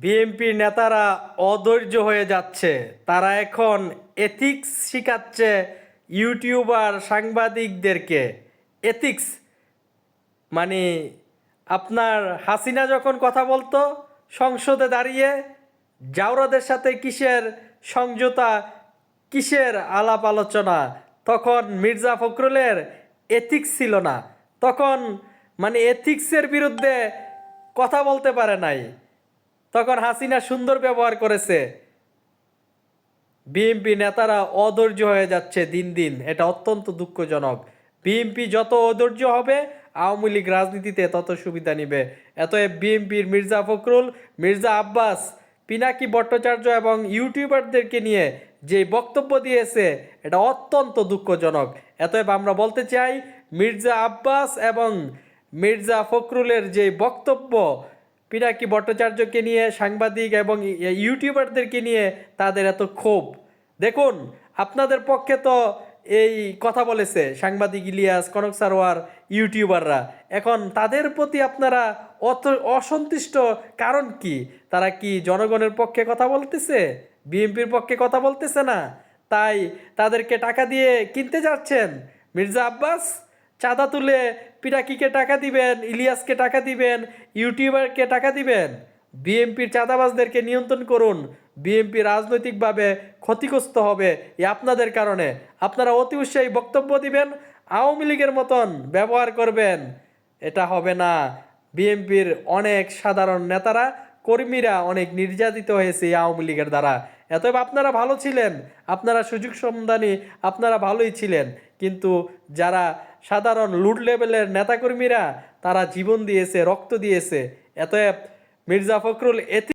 বিএনপির নেতারা অধৈর্য হয়ে যাচ্ছে। তারা এখন এথিক্স শিখাচ্ছে ইউটিউবার সাংবাদিকদেরকে। এথিক্স মানে আপনার হাসিনা যখন কথা বলতো, সংসদে দাঁড়িয়ে জাউরাদের সাথে কিসের সমঝোতা কিসের আলাপ আলোচনা, তখন মির্জা ফখরুলের এথিক্স ছিল না। তখন মানে এথিক্সের বিরুদ্ধে কথা বলতে পারে নাই। তখন হাসিনা সুন্দর ব্যবহার করেছে। বিএনপি নেতারা অধৈর্য হয়ে যাচ্ছে দিন দিন। এটা অত্যন্ত দুঃখজনক। বিএনপি যত অধৈর্য হবে, আওয়ামী লীগ রাজনীতিতে তত সুবিধা নিবে। এতএব বিএনপির মির্জা ফখরুল, মির্জা আব্বাস, পিনাকি ভট্টাচার্য এবং ইউটিউবারদেরকে নিয়ে যে বক্তব্য দিয়েছে, এটা অত্যন্ত দুঃখজনক। এতএব আমরা বলতে চাই, মির্জা আব্বাস এবং মির্জা ফখরুলের যে বক্তব্য পিনাকি ভট্টাচার্যকে নিয়ে সাংবাদিক এবং ইউটিউবারদেরকে নিয়ে তাদের এত ক্ষোভ। দেখুন, আপনাদের পক্ষে তো এই কথা বলেছে সাংবাদিক ইলিয়াস, কনক সারোয়ার, ইউটিউবাররা। এখন তাদের প্রতি আপনারা অত অসন্তুষ্ট কারণ কি? তারা কি জনগণের পক্ষে কথা বলতেছে? বিএনপির পক্ষে কথা বলতেছে না? তাই তাদেরকে টাকা দিয়ে কিনতে যাচ্ছেন? মির্জা আব্বাস? চাঁদা তুলে পিরাকিকে টাকা দিবেন, ইলিয়াসকে টাকা দিবেন, ইউটিউবারকে টাকা দিবেন। বিএনপির চাঁদাবাজদেরকে নিয়ন্ত্রণ করুন। বিএনপি রাজনৈতিকভাবে ক্ষতিগ্রস্ত হবে এই আপনাদের কারণে। আপনারা অতি উৎসাহী বক্তব্য দিবেন, আওয়ামী লীগের মতন ব্যবহার করবেন। এটা হবে না। বিএনপির অনেক সাধারণ নেতারা, কর্মীরা অনেক নির্যাতিত হয়েছে আওয়ামী লীগের দ্বারা। এতএব আপনারা ভালো ছিলেন, আপনারা সুযোগ সন্ধানী, আপনারা ভালোই ছিলেন। কিন্তু যারা সাধারণ লুট লেভেলের নেতাকর্মীরা, তারা জীবন দিয়েছে, রক্ত দিয়েছে। এতএব মির্জা ফখরুল এতে